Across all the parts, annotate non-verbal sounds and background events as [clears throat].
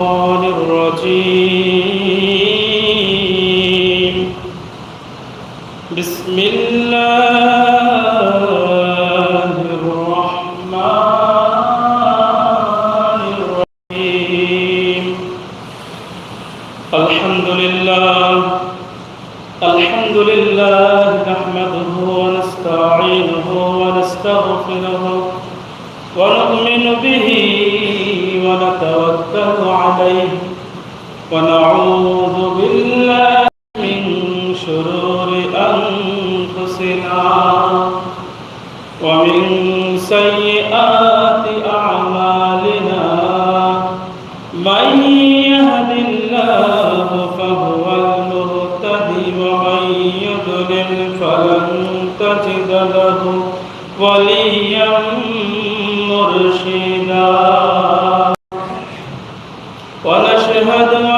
الشيطان الرجيم وليا مرشدا ونشهد أن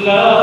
إلا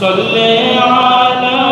সাল্লি আলা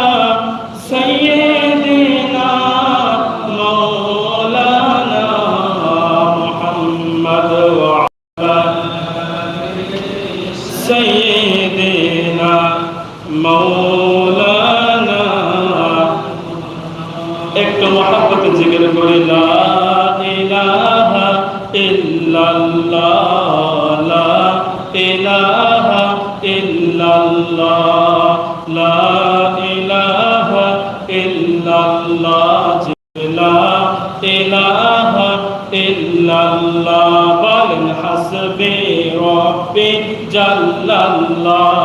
জল্লাল্লাহ,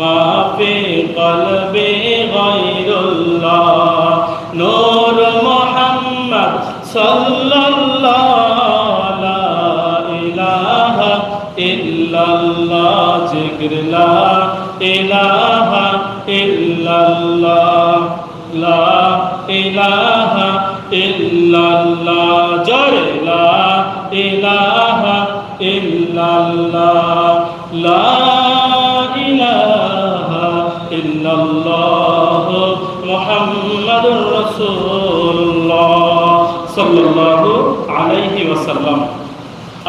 মাফে কলবে গায়রুল্লাহ, নূর মুহাম্মদ সাল্লাল্লাহ, লা ইলাহা ইল্লাল্লাহ, জিকির লা ইলাহা ইল্লাল্লাহ, লা ইলাহা ইল্লাল্লাহ জয় লা ইলাহা ইল্লাল্লাহ।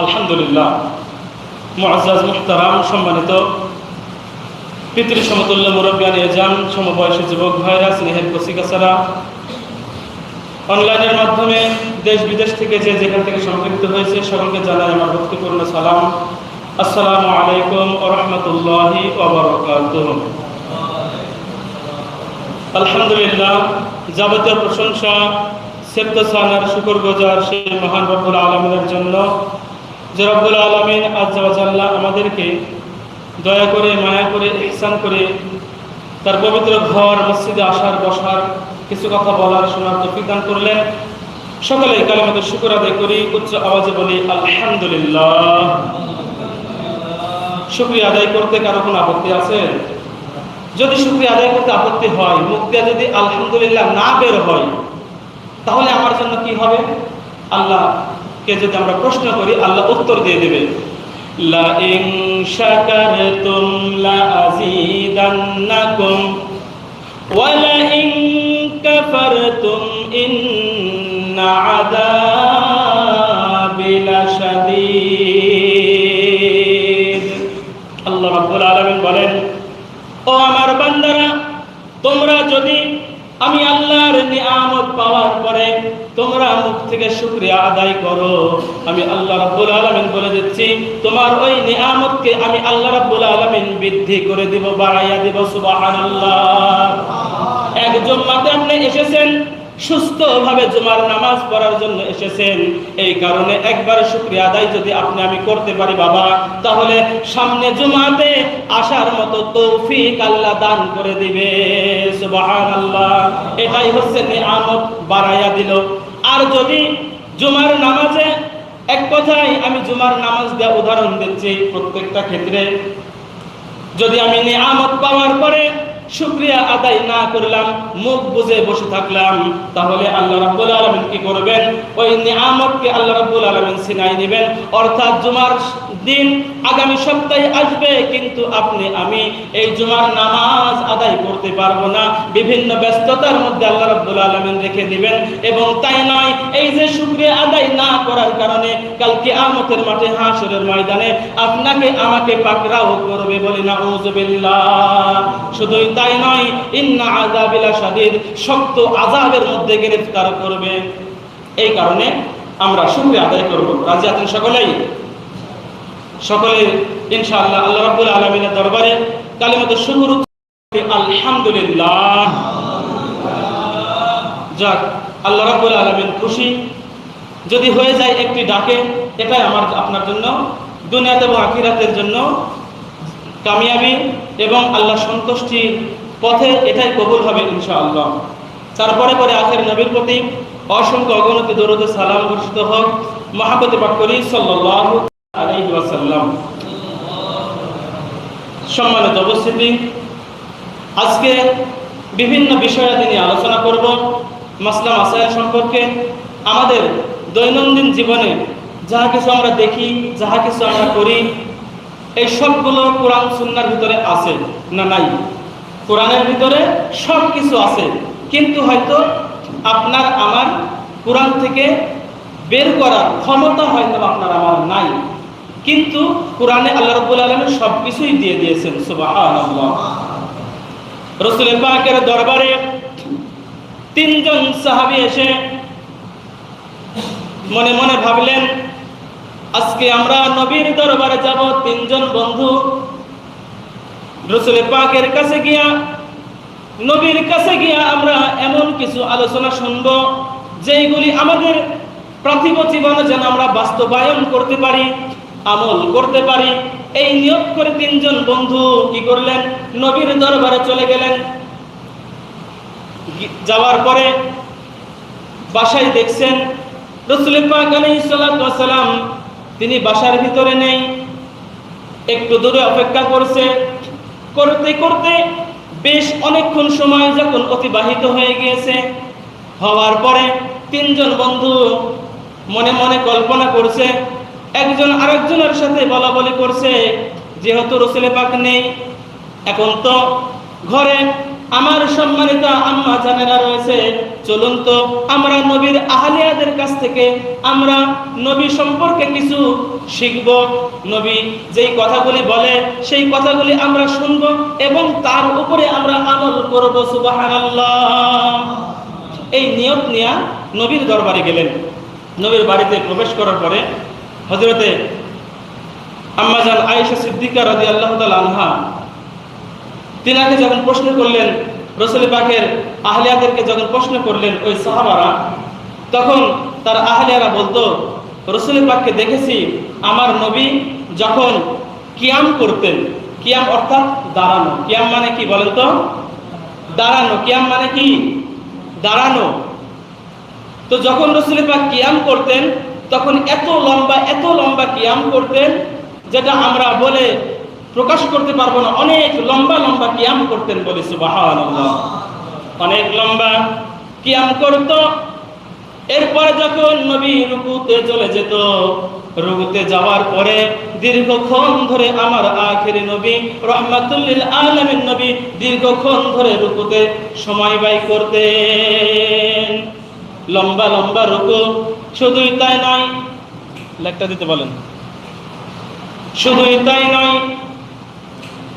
আলহামদুলিল্লাহ। মজাজ মুখতারাম সম্মানিত পিতৃ সমতুল্য মুরব্বান এজান সমবয়সী যুবক ভাইরা, স্নেহের কচিকাচারা অনলাইনের মাধ্যমে দেশ বিদেশ থেকে যে যেখান থেকে সম্পৃক্ত হয়েছে, সকলকে জানাই আমার ভক্তিপূর্ণ সালাম। আসসালামু আলাইকুম ওরহমতুল্লাহি আলহামদুলিল্লাহ, যাবতীয় প্রশংসা সেপ্তসানার শুকর গোজার সেই মহান রব্বুল আলমের জন্য যে রব্বুল আলমিন আজ্লাহ আমাদেরকে দয়া করে, মায়া করে, ইহসান করে তার পবিত্র ঘর, মসজিদে আসার, বসার কিছু কথা বলার শোনার তৌফিক দান করলেন। সকলে কালেমাতে শুকুর আদায় করি, উচ্চ আওয়াজে বলি, আলহামদুলিল্লাহ। শুক্রিয়া আদায় করতে কারও কোনো আপত্তি আছে? যদি শুক্রিয়া আদায় করতে আপত্তি হয়, মুখ দিয়ে যদি আলহামদুলিল্লাহ না বের হয়, তাহলে আমার জন্য কি হবে? আল্লাহকে যদি আমরা প্রশ্ন করি, আল্লাহ উত্তর দিয়ে দেবে, লা ইন শাকারতুম লা আযীদান্নাকুম, ওয়া লা ইন কাফারতুম ইন্না আযাবি লাশাদীদ। আল্লাহ রাব্বুল আলামিন বলেন, ও আমার বান্দারা, তোমরা যদি আমি আল্লাহর নিয়ামত পাওয়ার পরে তোমরা মুখ থেকে শুকরিয়া আদায় করো। আমি আল্লাহ রাব্বুল আলামিন বলে দিচ্ছি, তোমার ওই নিয়ামতকে আমি আল্লাহ রাব্বুল আলামিন বৃদ্ধি করে দিব, বাড়াইয়া দিব, সুবহানাল্লাহ। এক জুম্মাতে আপনি এসেছেন, সুস্থভাবে জুমার নামাজ পড়ার জন্য এসেছেন। এই কারণে একবার শুক্রিয়া আদায় যদি আপনি আমি করতে পারি, বাবা, তাহলে সামনে জুমাতে আসার মতো তৌফিক আল্লাহ দান করে দিবে, সুবহানাল্লাহ। এটাই হচ্ছে নিয়ামত, বাড়াইয়া দিল। আর যদি জুমার নামাজে এক কথায় আমি জুমার নামাজ দেওয়া উদাহরণ দিচ্ছি প্রত্যেকটা ক্ষেত্রে, যদি আমি নিয়ামত পাওয়ার পরে শুক্রিয়া আদায় না করলাম, মুখ বুঝে বসে থাকলাম, তাহলে আল্লাহ রাব্বুল আলামিন কি করবেন? ওই নিয়ামতকে আল্লাহ রাব্বুল আলামিন সিনাই নেবেন অর্থাৎ জুমার দিন আগামী সপ্তাহে আসবে, কিন্তু আপনি, আমি এই জুমার নামাজ আদায় করতে পারব না। বিভিন্ন ব্যস্ততার মধ্যে আল্লাহ রাব্বুল আলামিন রেখে দিবেন। এবং তাই নয়, এই যে শুক্রিয়া আদায় না করার কারণে কালকে আমতের মাঠে হাসরের ময়দানে আপনাকে, আমাকে পাকড়াও করবে বলে না উজবিল্লাহ শুধুই তাই নয়, ইন্না আযাবিলা শাদীদ শক্ত আযাবের মধ্যে গ্রেফতার করবে। এই কারণে আমরা শুকরিয়া আদায় করব। রাজি আছেন সকলেই? সকলে ইনশাআল্লাহ আল্লাহ রাব্বুল আলামিনের দরবারে কালিমাত শুকর আলহামদুলিল্লাহ। যাক, আল্লাহ রাব্বুল আলামিন খুশি। যদি হয়ে যায় একটি ডাকে, এটাই আমার, আপনার জন্য। দুনিয়াতে এবং আখিরাতের জন্য কামিয়াবি এবং আল্লাহ সন্তুষ্টির পথে এটাই কবুল হবে ইনশাআল্লাহ। তারপরে পরে আখের নবীর প্রতি অসংখ্য অগণতি দরুদ সালাম বর্ষিত হোক। মহাপতি পাঠ করি সাল্লাল্লাহু সম্মানিত উপস্থিতি, আজকে বিভিন্ন বিষয়াদি নিয়ে আলোচনা করব, মাসলা মাসাইল সম্পর্কে। আমাদের দৈনন্দিন জীবনে যাহা কিছু আমরা দেখি যাহা কিছু আমরা করি, এই সবগুলো কোরআন সুন্নার ভিতরে আছে না নাই? কোরআনের ভিতরে সব কিছু আছে, কিন্তু হয়তো আপনার, আমার কোরআন থেকে বের করার ক্ষমতা হয়তো আপনার, আমার নাই। কিন্তু কোরআনে আল্লাহ রব্বুল আলমের সব কিছুই দিয়ে দিয়েছেন, সুবহানাল্লাহ। রসুল পাকের দরবারে তিনজন সাহাবী এসে মনে মনে ভাবলেন, আজকে আমরা নবীর দরবারে যাব, তিনজন বন্ধু। রসুল পাকের কাছে গিয়া, নবীর কাছে গিয়া আমরা এমন কিছু আলোচনা শুনব, যেইগুলি আমাদের পার্থিব জীবনে যেন আমরা বাস্তবায়ন করতে পারি। আমল করতে পারি। এই নিয়োগ করে তিনজন বন্ধু কি করলেন? নবীর দরবারে চলে গেলেন। যাওয়ার পরে বাসায় দেখছেন, রসুল পাক তিনি বাসার ভিতরে নেই, একটু দূরে অপেক্ষা করছে। করতে করতে বেশ অনেকক্ষণ সময় যখন অতিবাহিত হয়ে গিয়েছে, হওয়ার পরে তিনজন বন্ধু মনে মনে কল্পনা করছে একজন আরেকজনের সাথে বলা বলি করছে, যেহেতু রসুলে পাক নেই, এখন তো ঘরে আমার সম্মানিত আম্মা জানেরা রয়েছে, চলুন তো আমরা নবীর আহলিয়াদের কাছ থেকে আমরা নবী সম্পর্কে কিছু শিখব। নবী যেই কথাগুলি বলে, সেই কথাগুলি আমরা শুনব এবং তার উপরে আমরা আমল করব, সুবহানাল্লাহ। এই নিয়ত নিয়া নবীর দরবারে গেলেন। নবীর বাড়িতে প্রবেশ করার পরে হজরতে আম্মাজান আয়েশা সিদ্দিকা রাজি আল্লাহ আনহা, তিনাকে যখন প্রশ্ন করলেন, রসুল পাকের আহলিয়াদেরকে যখন প্রশ্ন করলেন, ওই সাহাবারা, তখন তার আহলিয়ারা বলতো, রসুল পাককে দেখেছি, আমার নবী যখন কিয়াম করতেন, কিয়াম অর্থাৎ দাঁড়ানো। কিয়াম মানে কি বলেন তো? দাঁড়ানো। কিয়াম মানে কি? দাঁড়ানো। তো যখন রসুল পাক কিয়াম করতেন তখন এত লম্বা এত লম্বা কিয়াম করতেন, যেটা আমরা বলে প্রকাশ করতে পারব না। অনেক লম্বা লম্বা কিয়াম করতেন বলে অনেক লম্বা কিয়াম করত। এরপরে যখন নবী রুকুতে চলে যেত, রুকুতে যাওয়ার পরে দীর্ঘক্ষণ ধরে আমার আখেরি নবী, রহমাতুল্লিল আলামিন নবী দীর্ঘক্ষণ ধরে রুকুতে সময় ব্যয় করতেন। লম্বা লম্বা রুকু। শুধুই তাই নয়, লেখটা দিতে বলেন। শুধুই তাই নয়,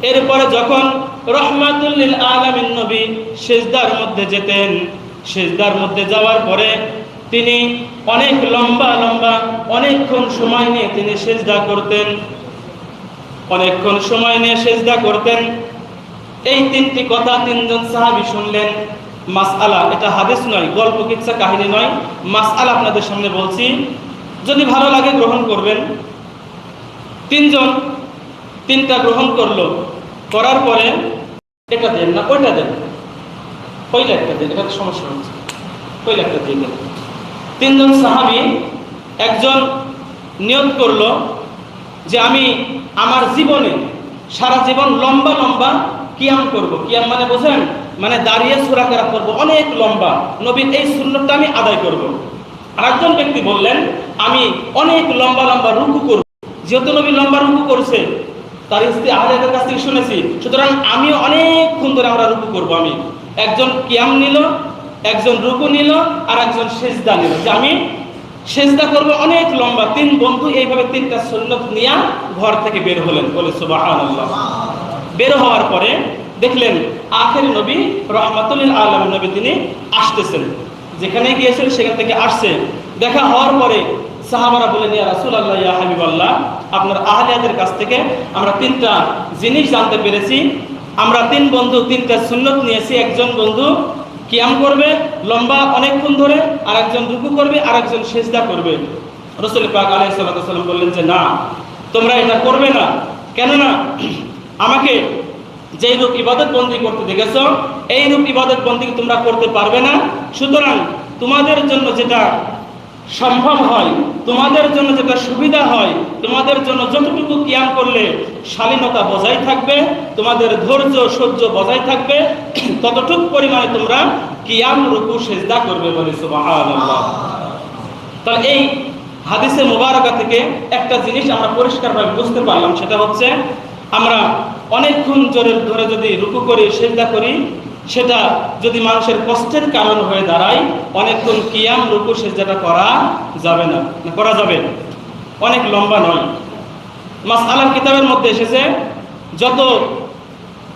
এরপরে যখন রহমাতুল্লিল আলামিন নবী সেজদার মধ্যে যেতেন, সেজদার মধ্যে যাওয়ার পরে তিনি অনেক লম্বা লম্বা, অনেকক্ষণ সময় নিয়ে তিনি সেজদা করতেন। অনেকক্ষণ সময় নিয়ে সেজদা করতেন। এই তিনটি কথা তিনজন সাহাবী শুনলেন। মাসআলা, এটা হাদিস নয়, গল্প কিচ্ছা কাহিনী নয়। মাসআলা আপনাদের সামনে বলছি, যদি ভালো লাগে গ্রহণ করবেন। তিনজন, তিনটা গ্রহণ করল, করার পরে এটা দেন না ওইটা দেন? ওইটা একটা দেন এটা সমস্যা হচ্ছে। ওইটা একটা দিয়ে দেন। তিনজন সাহাবি, একজন নিয়ত করল যে আমি আমার জীবনে সারা জীবন লম্বা লম্বা কিয়াম করব। কিয়াম মানে বোঝেন? মানে দাঁড়িয়ে সুরাকেরা করব অনেক লম্বা। নবীর এই সুন্নতটা আমি আদায় করব। আরেকজন ব্যক্তি বললেন, আমি অনেক লম্বা লম্বা রুকু করব। যেহেতু নবী লম্বা রুকু করছে, তার স্ত্রী আহলেদের কাছ থেকে শুনেছি, সুতরাং আমিও অনেকক্ষণ ধরে আমরা রুকু করব আমি। একজন কিয়াম নিল, একজন রুকু নিল, আর একজন সেজদা নিল। যে আমি সেজদা করব অনেক লম্বা। তিন বন্ধু এইভাবে তিনটা সুন্নত নিয়ে ঘর থেকে বের হলেন। বলে, সুবহানাল্লাহ। বের হওয়ার পরে দেখলেন আখের নবী রহমাতুল্লিল আলম নবী তিনি আসতেছেন। যেখানে গিয়েছেন, সেখান থেকে আসছে। দেখা হওয়ার পরে সাহাবারা বলেন রাসূল আল্লাহ ইয়া হাবিব আল্লাহ আপনার আহলিয়াদের কাছ থেকে আমরা তিনটা জিনিস জানতে পেরেছি। আমরা তিন বন্ধু, তিনটা সুন্নত নিয়েছি। একজন বন্ধু কিয়াম করবে, লম্বা অনেকক্ষণ ধরে আর একজন রুকু করবে আর একজন সেজদা করবে। রসুল পাক আলাইহিস সালাম বললেন যে, না, তোমরা এটা করবে না। কেননা, আমাকে যেই রূপ ইবাদত বন্দি করতে দেখেছ, এই রূপ ইবাদত বন্দি তোমরা করতে পারবে না। সুতরাং তোমাদের জন্য যেটা সম্ভব হয়, তোমাদের জন্য যেটা সুবিধা হয়, তোমাদের জন্য যতটুকু কিয়াম করলে শালীনতা বজায় থাকবে, তোমাদের ধৈর্য, সহ্য বজায় থাকবে, [clears throat] ততটুক পরিমাণে তোমরা কিয়াম রুকু, সেজদা করবে বলে তাহলে এই হাদিসে মুবারকা থেকে একটা জিনিস আমরা পরিষ্কারভাবে বুঝতে পারলাম, সেটা হচ্ছে আমরা অনেকক্ষণ জোরে ধরে যদি রুকু করি, সেজদা করি, সেটা যদি মানুষের কষ্টের কারণ হয়ে দাঁড়ায়, অনেকক্ষণ কিয়াম, রুকু, সেজদাটা করা যাবে না। করা যাবে অনেক লম্বা নয়। মাস আলার কিতাবের মধ্যে এসেছে, যত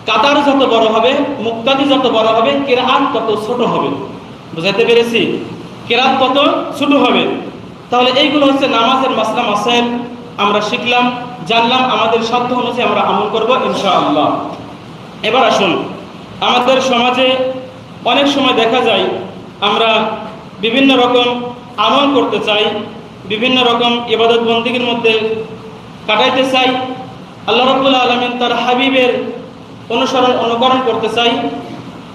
কাতার যত বড় হবে, মুক্তাদি যত বড় হবে, কেরাত তত ছোট হবে। বুঝাইতে পেরেছি? কেরাত তত ছোট হবে। তাহলে এইগুলো হচ্ছে নামাজের মাসলা, মাসাইল। আমরা শিখলাম। জানলাম আমাদের সাধ্য অনুযায়ী আমরা আমল করব, ইনশাআল্লাহ। এবার আসুন, আমাদের সমাজে অনেক সময় দেখা যায়, আমরা বিভিন্ন রকম আমল করতে চাই, বিভিন্ন রকম ইবাদত বন্দীগীর মধ্যে কাটাইতে চাই, আল্লাহ রাব্বুল আলামিন তার হাবিবের অনুসরণ, অনুকরণ করতে চাই।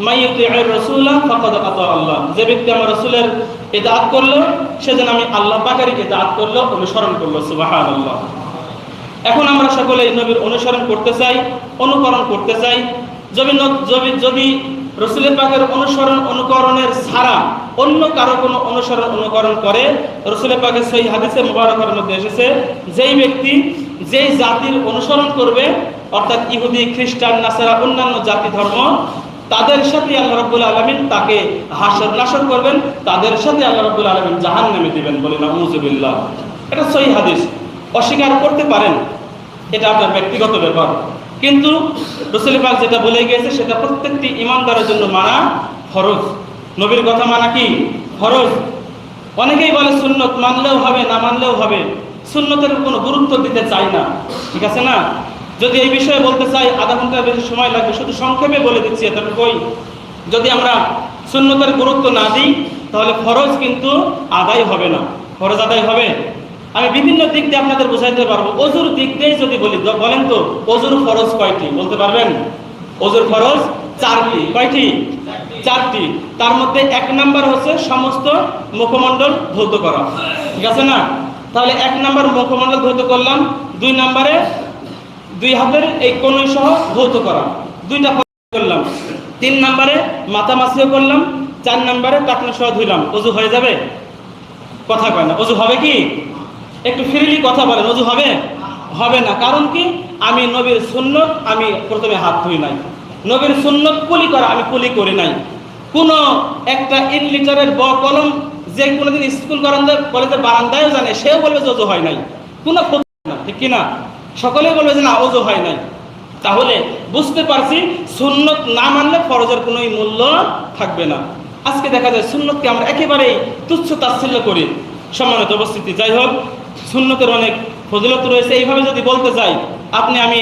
মাইয়ুতি'ir রাসূলা ফাকাদ আল্লাহ। যে ব্যক্তি আমার রাসূলের ইতাআত করল সেজন্য আমি আল্লাহ পাকের ইতাআত করল, অনুসরণ করল, সুবহানাল্লাহ। এখন আমরা সকলে নবীর অনুসরণ করতে চাই, অনুকরণ করতে চাই। যদি যদি রসুলের পাকের অনুসরণ, অনুকরণের ছাড়া অন্য কারও কোনো অনুসরণ, অনুকরণ করে, রসুলের পাকের সেই হাদিসে মোবারকের মধ্যে এসেছে, যেই ব্যক্তি যেই জাতির অনুসরণ করবে, অর্থাৎ ইহুদি, খ্রিস্টান, নাসারা, অন্যান্য জাতি, ধর্ম, তাদের সাথে আল্লাহ রাব্বুল আলামিন তাকে হাসর নাসর করবেন, তাদের সাথে আল্লাহ রাব্বুল আলামিন জাহান্নামে দিবেন বলে না মুজিবিল্লাহ এটা সহি হাদিস। অস্বীকার করতে পারেন, এটা আপনার ব্যক্তিগত ব্যাপার। কিন্তু রসুল পাক যেটা বলে গিয়েছে, সেটা প্রত্যেকটি ইমানদারের জন্য মানা ফরজ। নবীর কথা মানা কি? ফরজ। অনেকেই বলে সুন্নত মানলেও হবে, না মানলেও হবে। সুন্নতের কোনো গুরুত্ব দিতে চাই না। ঠিক আছে না? যদি এই বিষয়ে বলতে চাই, আধা ঘণ্টার বেশি সময় লাগবে, শুধু সংক্ষেপে বলে দিচ্ছি এতটুকুই। যদি আমরা সুন্নতের গুরুত্ব না দিই, তাহলে ফরজ কিন্তু আদায় হবে না। ফরজ আদায় হবে? আমি বিভিন্ন দিক দিয়ে আপনাদের বোঝাইতে পারব। অজুর দিক দিয়ে যদি বলি বলেন তো অজুর ফরজ কয়টি? বলতে পারবেন? অজুর ফরজ চারটি। কয়টি? চারটি। তার মধ্যে এক নাম্বার হচ্ছে সমস্ত মুখমণ্ডল ধৌত করা। ঠিক আছে না? তাহলে এক নাম্বার মুখমণ্ডল ধৌত করলাম, দুই নাম্বারে দুই হাতের এই কনুই সহ ধৌত করা। দুইটা করলাম। তিন নাম্বারে মাথা মাসিও করলাম, চার নাম্বারে টাকনো সহ ধুইলাম। অজু হয়ে যাবে? কথা কয় না। অজু হবে কি? একটু ফ্রিলি কথা বলেন, অজু হবে? হবে না। কারণ কি? আমি নবীর সুন্নত, আমি প্রথমে হাত ধুই নাই। নবীর সুন্নত কুলি করা আমি কুলি করি নাই। কোন একটা ইন লিটারের ব কলম যে কোনোদিন স্কুল বারান্দায়, কলেজের বারান্দায়ও জানে, সেও বলবে যে অজু হয় নাই। কোনো না, ঠিক কিনা? সকলেই বলবে যে না, অজু হয় নাই। তাহলে বুঝতে পারছি, সুন্নত না মানলে ফরজের কোনো মূল্য থাকবে না। আজকে দেখা যায় সুন্নতকে আমরা একেবারেই তুচ্ছ তাচ্ছিল্য করি। সম্মানিত উপস্থিতি, যাই হোক সুন্নতের অনেক ফজিলত রয়েছে। এইভাবে যদি বলতে যাই আপনি আমি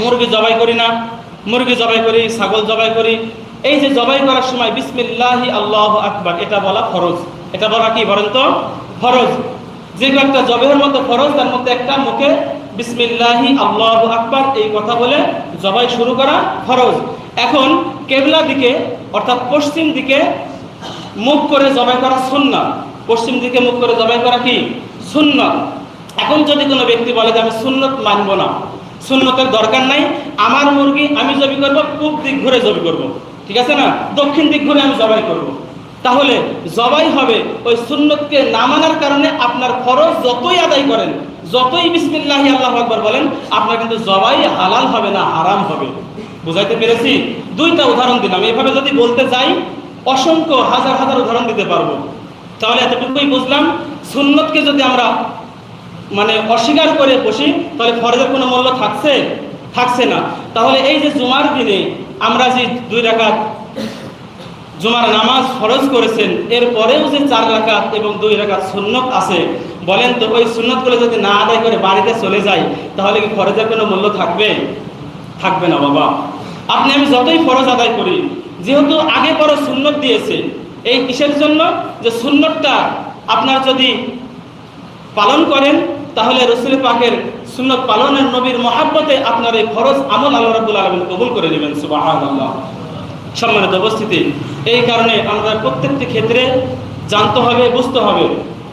মুরগি জবাই করি না, মুরগি জবাই করি, ছাগল জবাই করি। এই যে জবাই করার সময় বিসমিল্লাহি আল্লাহ আকবার, এটা বলা ফরজ। এটা বলা কি বলেন তো ফরজ। যে একটা জবের মতো ফরজ, তার মধ্যে একটা মুখে বিসমিল্লাহি আল্লাহ আকবার, এই কথা বলে জবাই শুরু করা ফরজ। এখন কেবলা দিকে, অর্থাৎ পশ্চিম দিকে মুখ করে জবাই করা সুন্নাত পশ্চিম দিকে মুখ করে জবাই করা কি? সুন্নাত। এখন যদি কোনো ব্যক্তি বলে যে আমি সুন্নত মানব না, সুন্নতের দরকার নাই, আমার মুরগি আমি জবি করব, পূব দিক ঘুরে জবি করব। ঠিক আছে না? দক্ষিণ দিক ঘুরে আমি জবাই করব। তাহলে জবাই হবে ওই সুন্নতকে না মানার কারণে আপনার খরচ যতই আদায় করেন, যতই বিসমিল্লাহি আল্লাহ আকবার বলেন, আপনার কিন্তু জবাই হালাল হবে না হারাম হবে। বুঝাইতে পেরেছি? দুইটা উদাহরণ দিলাম। এভাবে যদি বলতে যাই, অসংখ্য হাজার হাজার উদাহরণ দিতে পারব। তাহলে এতটুকুই বুঝলাম। সুন্নতকে যদি আমরা মানে অস্বীকার করে বসি, তাহলে ফরজের কোনো মূল্য থাকছে? থাকছে না। তাহলে এই যে জুমার দিনে আমরা যে দুই রাকাত জুমার নামাজ ফরজ করেছেন, এরপরেও যে চার রাকাত এবং দুই রাকাত সুন্নত আছে, বলেন তো ওই সুন্নতগুলো যদি না আদায় করে বাড়িতে চলে যায়, তাহলে কি ফরজের কোনো মূল্য থাকবে? থাকবে না বাবা। আপনি আমি যতই ফরজ আদায় করি, যেহেতু আগে পরে সুন্নত দিয়েছে এই কিসের জন্য? যে সুন্নতটা আপনার যদি পালন করেন, তাহলে রসুল পাকের সুন্নত পালনের নবীর মহাব্বতে আপনার এই ফরজ আমল আল্লাহ রাবুল আলমিন কবুল করে নেবেন সুবাহ সম্মানিত উপস্থিতি, এই কারণে আমরা প্রত্যেকটি ক্ষেত্রে জানতে হবে, বুঝতে হবে।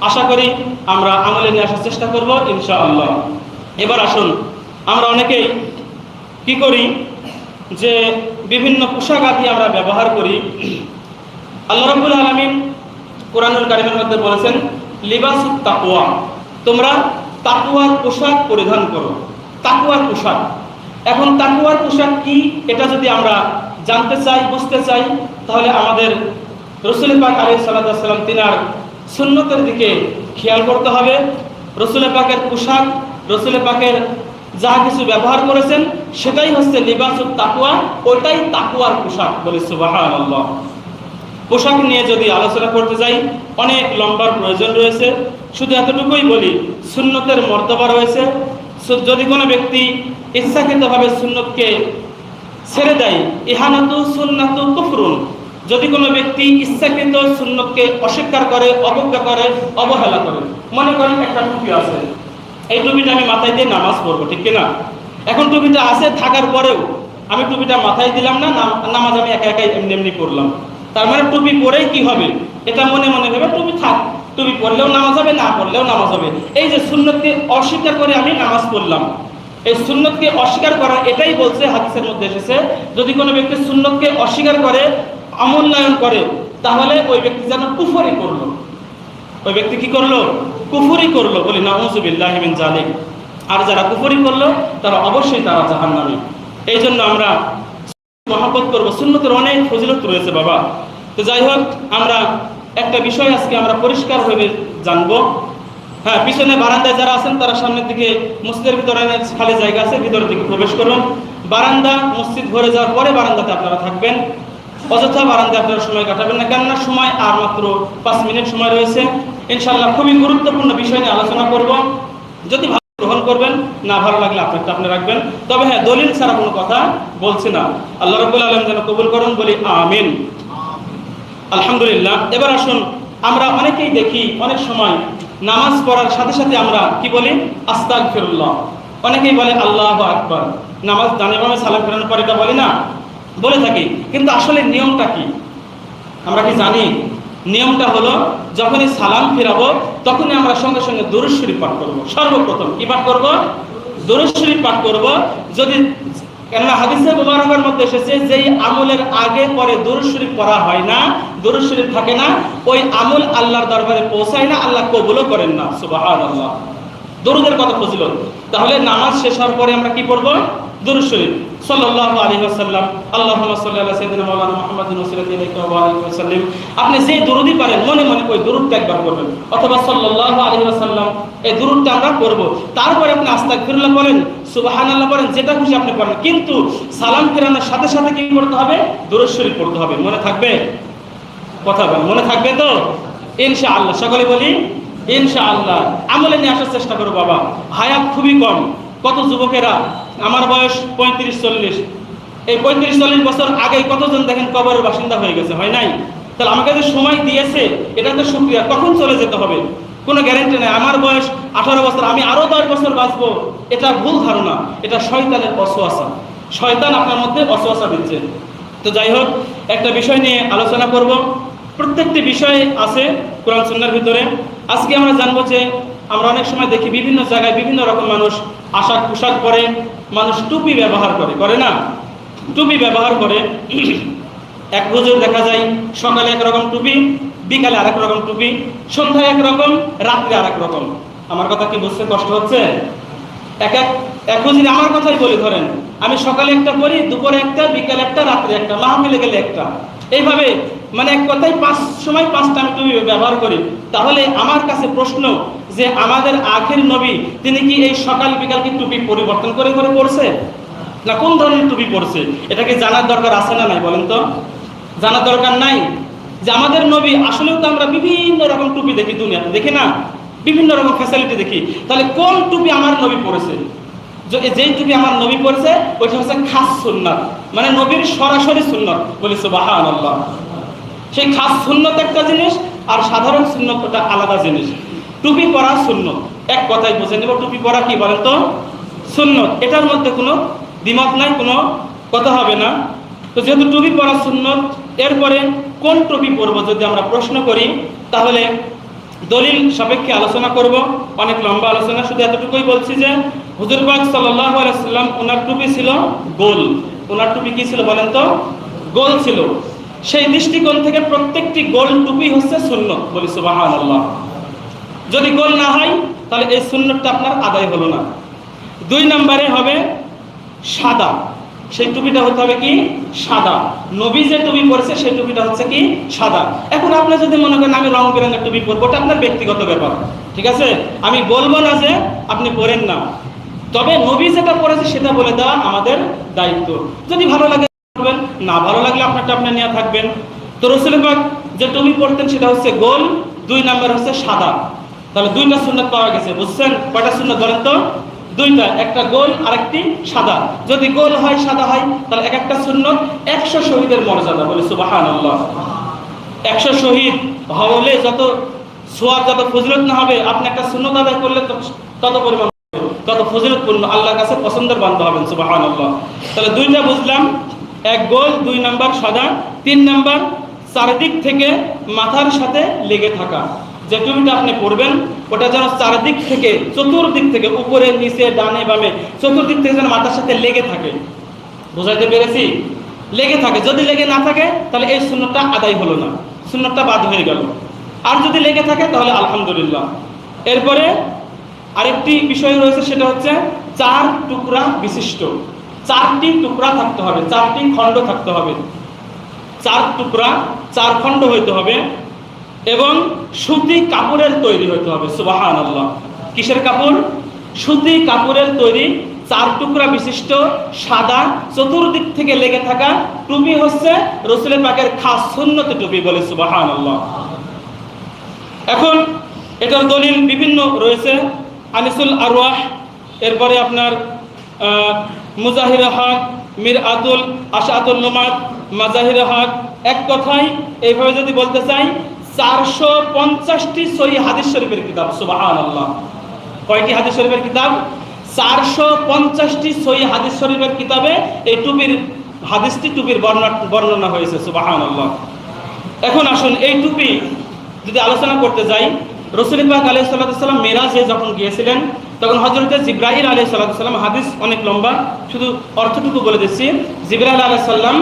আশা করি আমরা আমলে নিয়ে আসার চেষ্টা করব করব, ইনশাআল্লাহ। এবার আসুন, আমরা অনেকেই কি করি? যে বিভিন্ন পোশাক আদি আমরা ব্যবহার করি। আল্লাহ রাব্বুল আলামিন কোরআনুল কারিমের মধ্যে বলেছেন লিবাসুত তাকওয়া তোমরা তাকওয়ার পোশাক পরিধান করো। তাকওয়ার পোশাক। এখন তাকওয়ার পোশাক কি? এটা যদি আমরা জানতে চাই, বুঝতে চাই, তাহলে আমাদের রসুল পাক আলাইহিস সালাম তিনার সুন্নতের দিকে খেয়াল করতে হবে। রসুল পাকের পোশাক, রসুল পাকের যা কিছু ব্যবহার করেছেন, সেটাই হচ্ছে লিবাসুত তাকওয়া, ওটাই তাকওয়ার পোশাক বলে সুবহানাল্লাহ। পোশাক নিয়ে যদি আলোচনা করতে যাই, অনেক লম্বার প্রয়োজন রয়েছে। শুধু এতটুকুই বলি, সুন্নতের মর্তবা রয়েছে। যদি কোনো ব্যক্তি ইচ্ছাকৃতভাবে সুন্নতকে ছেড়ে দেয়, ইহানাতু সুন্নাতু কুফরুন। যদি কোনো ব্যক্তি ইচ্ছাকৃত সুন্নতকে অস্বীকার করে, অবজ্ঞা করে, অবহেলা করে। মনে করেন একটা টুপি আছে। এই টুপিটা আমি মাথায় দিয়ে নামাজ পড়ব, ঠিক কিনা? এখন টুপিটা আছে, থাকার পরেও আমি টুপিটা মাথায় দিলাম না নামাজ আমি একা একাই এমনি এমনি পড়লাম। তার মানে টুপি পরেই কি হবে? এটা মনে মনে ভেবে টুপি থাক। টুপি পড়লেও নামাজ হবে, না পড়লেও নামাজ হবে। এই যে সুন্নতকে অস্বীকার করে আমি নামাজ পড়লাম। এই সুন্নতকে অস্বীকার করা এটাই বলছে, হাদিসের মধ্যে এসেছে, যদি কোনো ব্যক্তি সুন্নতকে অস্বীকার করে অমূল্যায়ন করে, তাহলে ওই ব্যক্তি যেন কুফরি করল। ওই ব্যক্তি কি করল? কুফরি করল বলি নাউজুবিল্লাহ মিন জালিক। আর যারা কুফরি করল, তারা অবশ্যই তারা জাহান্নামী। এই জন্য আমরা মহাব্বত করব, সুন্নতের অনেক ফজিলত রয়েছে বাবা। তো যাই হোক, আমরা একটা বিষয় আজকে আমরা পরিষ্কারভাবে জানব। হ্যাঁ পিছনে বারান্দায় যারা আছেন, তারা সামনের দিকে মসজিদের ভিতরে খালি জায়গা আছে, ভিতরের দিকে প্রবেশ করুন। বারান্দা মসজিদ ভরে যাওয়ার পরে বারান্দাতে আপনারা থাকবেন। অযথা বারান্দায় আপনারা সময় কাটাবেন না, কেননা সময় আর মাত্র পাঁচ মিনিট সময় রয়েছে। ইনশাল্লাহ খুবই গুরুত্বপূর্ণ বিষয় নিয়ে আলোচনা করব। যদি গ্রহণ করবেন, না ভালো লাগলে আপনারটা আপনি রাখবেন। তবে হ্যাঁ দলিল ছাড়া কোনো কথা বলছি না। আল্লাহ রবুল আলম যেন কবুল করুন, বলি আমিন। আলহামদুলিল্লাহ, এবার আসুন, আমরা অনেকেই দেখি, অনেক সময় নামাজ পড়ার সাথে সাথে আমরা কি বলি? আস্তাক ফিরুল্লাহ অনেকেই বলে আল্লাহ আকবর। নামাজ দানে বামে সালাম ফেরানোর পরে এটা বলি না। বলে থাকি, কিন্তু আসলে নিয়মটা কি? আমরা কি জানি? নিয়মটা হলো যখনই সালাম ফেরাবো, তখনই আমরা সঙ্গে সঙ্গে দরুদ পাঠ করব। সর্বপ্রথম কি পাঠ করব? দরুদ পাঠ করব। যদি কেননা হাদিসে মুবারকের মধ্যে এসেছে, যেই আমলের আগে পরে দরুদ পড়া হয় না, দরুদ থাকে না, ওই আমল আল্লাহর দরবারে পৌঁছায় না, আল্লাহ কবুলও করেন না। সুবহানাল্লাহ। দরুদের কথা ফজিলত। তাহলে নামাজ শেষ হওয়ার পরে আমরা কি পড়ব? দরুদ আলা আপনি যে দরুদই পারেন মনে মনে ওই দরুদটা একবার করবেন অথবা সাল্লাল্লাহু আলাইহি ওয়াসাল্লাম, এই দরুদটা আমরা করব তারপরে আপনি আস্তাগফিরুল্লাহ বলেন সুবহানাল্লাহ বলেন যেটা খুশি আপনি পড়েন। কিন্তু সালাম ফেরানোর সাথে সাথে কি করতে হবে? দরুদ পড়তে হবে। মনে থাকবে? কথা বল মনে থাকবে তো? ইনশাআল্লাহ, সকলে বলি, ইনশাআল্লাহ। আমলে নিয়ে আসার চেষ্টা করো বাবা। হায়াত খুবই কম। কত যুবকেরা আমার বয়স পঁয়ত্রিশ চল্লিশ। এই পঁয়ত্রিশ চল্লিশ বছর আগে কতজন দেখেন কবরের বাসিন্দা হয়ে গেছে, হয় নাই? তাহলে আমাকে যে সময় দিয়েছে, এটা তো সুক্রিয়া। কখন চলে যেতে হবে? কোনো গ্যারেন্টি নেই। আমার বয়স আঠারো বছর, আমি আরও দশ বছর বাঁচবো। এটা ভুল ধারণা। এটা শয়তানের অসোয়াশা শয়তান আপনার মধ্যে অসোয়াশা দিচ্ছে। তো যাই হোক, একটা বিষয় নিয়ে আলোচনা করব। প্রত্যেকটি বিষয় আছে কোরআন সুন্নার ভিতরে। আজকে আমরা জানব যে আমরা অনেক সময় দেখি বিভিন্ন জায়গায় বিভিন্ন রকম মানুষ আশাক পোশাক পরে, মানুষ টুপি ব্যবহার করে করে না? টুপি ব্যবহার করে। [clears throat] এক হুজুর দেখা যায়, সকালে একরকম টুপি, বিকালে আরেক রকম টুপি, সন্ধ্যায় একরকম, রাত্রে আরেক রকম আমার কথা কি বুঝতে কষ্ট হচ্ছে? এক এক এক হুজুর আমার কথাই বলি ধরেন, আমি সকালে একটা পড়ি দুপুরে একটা, বিকালে একটা, রাত্রে একটা মাহফিলে গেলে একটা। এইভাবে মানে এক কথায় পাঁচ, সময় পাঁচটা আমি টুপি ব্যবহার করি। তাহলে আমার কাছে প্রশ্ন যে আমাদের আখের নবী, তিনি কি এই সকাল বিকাল কি টুপি পরিবর্তন করে করে পড়ছে? না কোন ধরনের টুপি পড়ছে? এটাকে জানার দরকার আছে না নাই বলেন তো? জানার দরকার নাই? যে আমাদের নবী, আসলেও তো আমরা বিভিন্ন রকম টুপি দেখি দুনিয়াতে, দেখি না? বিভিন্ন রকম ফ্যাসিলিটি দেখি। তাহলে কোন টুপি আমার নবী পড়েছে যে- যেই টুপি আমার নবী পড়েছে ওইটা হচ্ছে খাস সুন্নত। মানে নবীর সরাসরি সুন্নত। বলি সুবাহান সেই খাস সুন্নত একটা জিনিস, আর সাধারণ সুন্নত ওটা আলাদা জিনিস। টুপি পরা সুন্নত। এক কথাই বুঝে নেব, টুপি পরা কি বলেন তো? সুন্নত। এটার মধ্যে কোনো দ্বিমত নাই, কোনো কথা হবে না। তো যেহেতু টুপি পরা সুন্নত, এরপরে কোন টুপি পরবো যদি আমরা প্রশ্ন করি, তাহলে দলিল সাপেক্ষে আলোচনা করব। অনেক লম্বা আলোচনা, শুধু এতটুকুই বলছি যে, হুজুর পাক সাল্লাল্লাহু আলাইহি সাল্লাম ওনার টুপি ছিল গোল। ওনার টুপি কি ছিল বলেন তো? গোল ছিল। সেই দৃষ্টিকোণ থেকে প্রত্যেকটি গোল টুপি হচ্ছে সুন্নত। বলি সুবহানাল্লাহ। যদি গোল না হয়, তাহলে এই সুন্নতটা আপনার আদায় হলো না। দুই নম্বরে হবে সাদা। সেই টুপিটা হতে হবে কি? সাদা। নবী যে টুপি পরেছে, সেই টুপিটা হচ্ছে কি? সাদা। এখন আপনি যদি মনে করেন, আমি রং বেরঙের টুপি পরবো ওটা আপনার ব্যক্তিগত ব্যাপার। ঠিক আছে? আমি বলব না যে আপনি পরেন না। তবে নবী যেটা পড়েছে সেটা বলে দেওয়া আমাদের দায়িত্ব। যদি ভালো লাগে করবেন না ভালো লাগলে আপনারটা আপনার নেওয়া থাকবেন। তো রসুল যে টুপি পরতেন, সেটা হচ্ছে গোল। দুই নাম্বার হচ্ছে সাদা। তাহলে দুইটা সুন্নত পাওয়া গেছে। বুঝছেন কয়টা সুন্নত বলেন তো? দুইটা, একটা গোল আর একটি সাদা। যদি গোল হয়, সাদা হয়, তাহলে এক একটা সুন্নত একশো শহীদের মর্যাদা বলে সুবাহান আল্লাহ একশো শহীদ হলে যত সোয়াব, যত ফজলত না হবে, আপনি একটা সুন্নত আদায় করলে তত- তত পরিমাণ তত ফজিলতপূর্ণ। আল্লাহর কাছে পছন্দের বান্ধব হবেন সুবাহান আল্লাহ তাহলে দুইটা বুঝলাম। এক গোল, দুই নাম্বার সাদা। তিন নাম্বার, চারিদিক থেকে মাথার সাথে লেগে থাকা। যে টুপিটা আপনি পরবেন ওটা যেন চারদিক থেকে, চতুর্দিক থেকে, উপরে, নিচে, ডানে, বামে, চতুর্দিক থেকে যেন মাথার সাথে লেগে থাকে। বোঝাইতে পেরেছি? লেগে থাকে। যদি লেগে না থাকে, তাহলে এই শূন্যটা আদায় হলো না। শূন্যটা বাদ হয়ে গেল। আর যদি লেগে থাকে, তাহলে আলহামদুলিল্লাহ। এরপরে আরেকটি বিষয় রয়েছে, সেটা হচ্ছে চার টুকরা বিশিষ্ট। চারটি টুকরা থাকতে হবে, চারটি খণ্ড থাকতে হবে। চার টুকরা, চার খণ্ড হইতে হবে। এবং সুতি কাপড়ের তৈরি হইতে হবে সুবাহান আল্লাহ কিসের কাপড়? সুতি কাপড়ের তৈরি চার টুকরা বিশিষ্ট সাদা চতুর্দিক থেকে লেগে থাকা টুপি হচ্ছে রসুলের পাকের খাস সুন্নতি টুপি বলে সুবাহান আল্লাহ এখন এটার দলিল বিভিন্ন রয়েছে। আনিসুল আরওয়াহ, এরপরে আপনার মুজাহির হক মির আতুল আশাতুল নোমাদ, মাজাহির হক, এক কথায় এইভাবে যদি বলতে চাই চারশো পঞ্চাশটি সহি হাদিস শরীফের কিতাব সুবাহান আল্লাহ কয়টি হাদিস শরীফের কিতাব? চারশো পঞ্চাশটি সহি হাদিস শরীফের কিতাবে এই টুপির, হাদিসটি টুপির বর্ণনা হয়েছে সুবাহান আল্লাহ এখন আসুন, এই টুপি যদি আলোচনা করতে যাই, রসুল পাক আলি সাল্লাম মেরাজে যখন গিয়েছিলেন, তখন হজরত জিব্রাহিল আলি সাল্লাম হাদিস অনেক লম্বা, শুধু অর্থটুকু বলে দিচ্ছি। জিব্রাহিল আলি সাল্লাম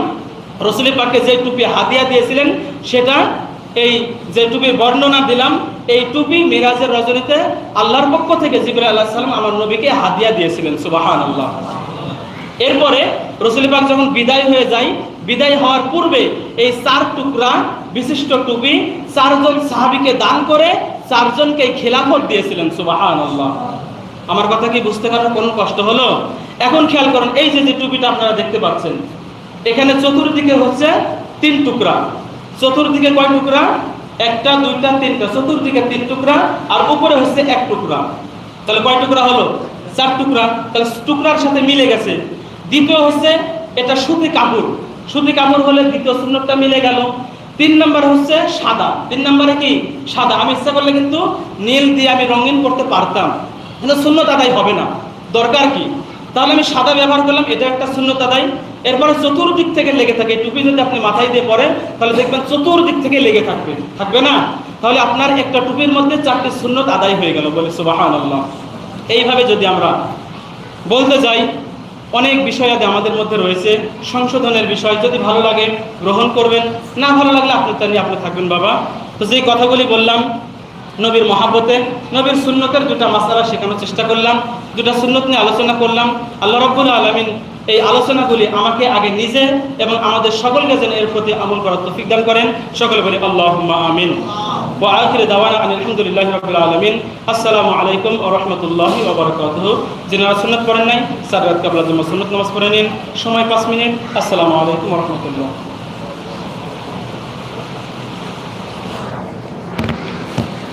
রসুল যে টুপি হাদিয়া দিয়েছিলেন, সেটা এই যে টুপির বর্ণনা দিলাম, এই টুপি মিরাজের রজনীতে আল্লাহর পক্ষ থেকে জিব্রাহ আল্লাহ সাল্লাম আমার নবীকে হাদিয়া দিয়েছিলেন সুবাহান আল্লাহ এরপরে রসুল পাক যখন বিদায় হয়ে যায়, বিদায় হওয়ার পূর্বে এই চার টুকরা বিশিষ্ট টুপি চারজন সাহাবিকে দান করে চারজনকে খেলাফত দিয়েছিলেন সুবাহান আল্লাহ আমার কথা কি বুঝতে পারার কোনো কষ্ট হলো? এখন খেয়াল করুন, এই যে টুপিটা আপনারা দেখতে পাচ্ছেন, এখানে চতুর্দিকে হচ্ছে তিন টুকরা। চতুর্দিকে কয় টুকরা? একটা, দুইটা, তিনটা। চতুর্দিকে তিন টুকরা আর উপরে হচ্ছে এক টুকরা। তাহলে কয় টুকরা হলো? চার টুকরা। তাহলে টুকরার সাথে মিলে গেছে। দ্বিতীয় হচ্ছে এটা সুতি কাপড়। সুতি কাপড় হলে দ্বিতীয় সুন্নতটা মিলে গেল। তিন নম্বর হচ্ছে সাদা। তিন নম্বরে কি? সাদা। আমি ইচ্ছা করলে কিন্তু নীল দিয়ে আমি রঙিন করতে পারতাম। কিন্তু শূন্য আদায় হবে না। দরকার কি? তাহলে আমি সাদা ব্যবহার করলাম, এটা একটা শূন্যত আদায়। এরপরে চতুর্দিক থেকে লেগে থাকে, টুপি যদি আপনি মাথায় দিয়ে পরেন, তাহলে দেখবেন চতুর্দিক থেকে লেগে থাকবে। থাকবে না? তাহলে আপনার একটা টুপির মধ্যে চারটি শূন্যত আদায় হয়ে গেল বলে সুবাহান আল্লাহ এইভাবে যদি আমরা বলতে যাই, অনেক বিষয় আদি আমাদের মধ্যে রয়েছে, সংশোধনের বিষয়, যদি ভালো লাগে গ্রহণ করবেন, না ভালো লাগলে আপনি তা নিয়ে আপনি থাকবেন বাবা। তো যেই কথাগুলি বললাম নবীর মহাব্বতে, নবীর সুন্নতের দুটা মাসালা শেখানোর চেষ্টা করলাম, দুটা সুন্নত নিয়ে আলোচনা করলাম। আল্লাহ রব্বুল আলমিন এই আলোচনাগুলি আমাকে আগে নিজে এবং আমাদের সকলকে যেন এর প্রতি আমল করার তৌফিক দান করেন। সকলে বলি আল্লাহ আমিন। ও আখির দাওয়ানা আলহামদুলিল্লাহ রবিল আলমিন। আসসালামু আলাইকুম ও রহমতুল্লাহ ওবরকাত যিনারা সুন্নত পড়েন নাই, সার রাত কাবলা জমা সুন্নত নামাজ পড়ে নিন। সময় পাঁচ মিনিট। আসসালামু আলাইকুম রহমতুল্লাহ।